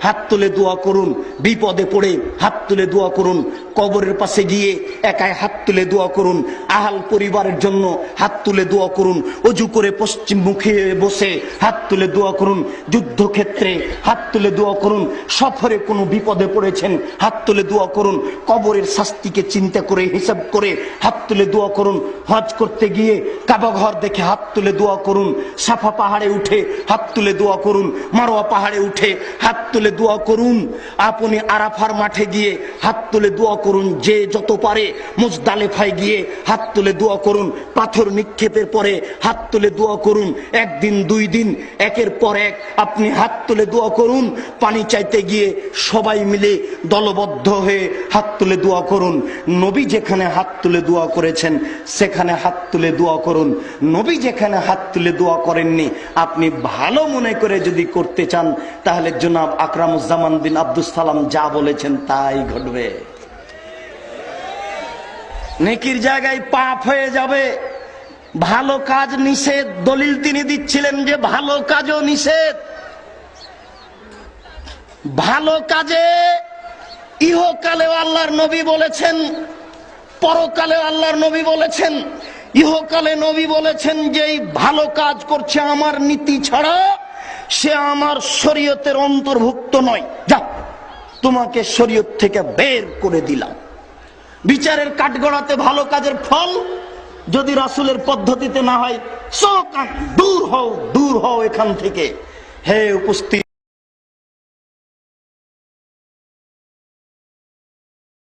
হাত তুলে দোয়া করুন বিপদে পড়ে হাত তুলে দোয়া করুন কবরের পাশে গিয়ে একাই হাত তুলে দোয়া করুন আহাল পরিবারের জন্য হাত তুলে দোয়া করুন অজু করে পশ্চিম মুখে বসে হাত তুলে দোয়া করুন যুদ্ধক্ষেত্রে হাত তুলে দোয়া করুন সফরে কোনো বিপদে পড়েছেন হাত তুলে দোয়া করুন কবরের শাস্তিকে চিন্তা করে হিসাব করে হাত তুলে দোয়া করুন হজ করতে গিয়ে কাবা ঘর দেখে হাত তুলে দোয়া করুন সাফা পাহাড়ে উঠে হাত তুলে দোয়া করুন মারোয়া পাহাড়ে উঠে হাত তুলে দোয়া করুন। আপনি আরাফার মাঠে গিয়ে হাত তুলে দোয়া করুন। যে যত পারে মুজদালেফায় গিয়ে হাত তুলে দোয়া করুন। পাথর নিক্ষেপের পরে হাত তুলে দোয়া করুন। একদিন, দুই দিন, একের পর এক আপনি হাত তুলে দোয়া করুন। পানি চাইতে গিয়ে সবাই মিলে দলবদ্ধ হয়ে হাত তুলে দোয়া করুন। নবী যেখানে হাত তুলে দোয়া করেছেন, সেখানে হাত তুলে দোয়া করুন। নবী যেখানে হাত তুলে দোয়া করেননি, আপনি ভালো মনে করে যদি করতে চান, তাহলে জনাব আকরামুজ্জামান বিন আব্দুল সালাম যা বলেছেন তাই ঘটবে। নেকির জায়গায় পাপ হয়ে যাবে। ভালো কাজ নিষেধ, দলিল তিনি দিচ্ছিলেন যে ভালো কাজও নিষেধ। ভালো কাজে ইহকালেও আল্লাহর নবী বলেছেন, পরকালে আল্লাহর নবী বলেছেন, ইহকালে নবী বলেছেন যে ভালো কাজ করছে আমার নীতি ছাড়া সে আমার শরীয়তের অন্তর্ভুক্ত নয়। যা তোমাকে শরীয়ত থেকে বের করে দিলাম। বিচারের কাঠগড়াতে ভালো কাজের ফল যদি রাসুলের পদ্ধতিতে না হয় চোখ দূর হও দূর হও এখান থেকে। হে উপস্থিত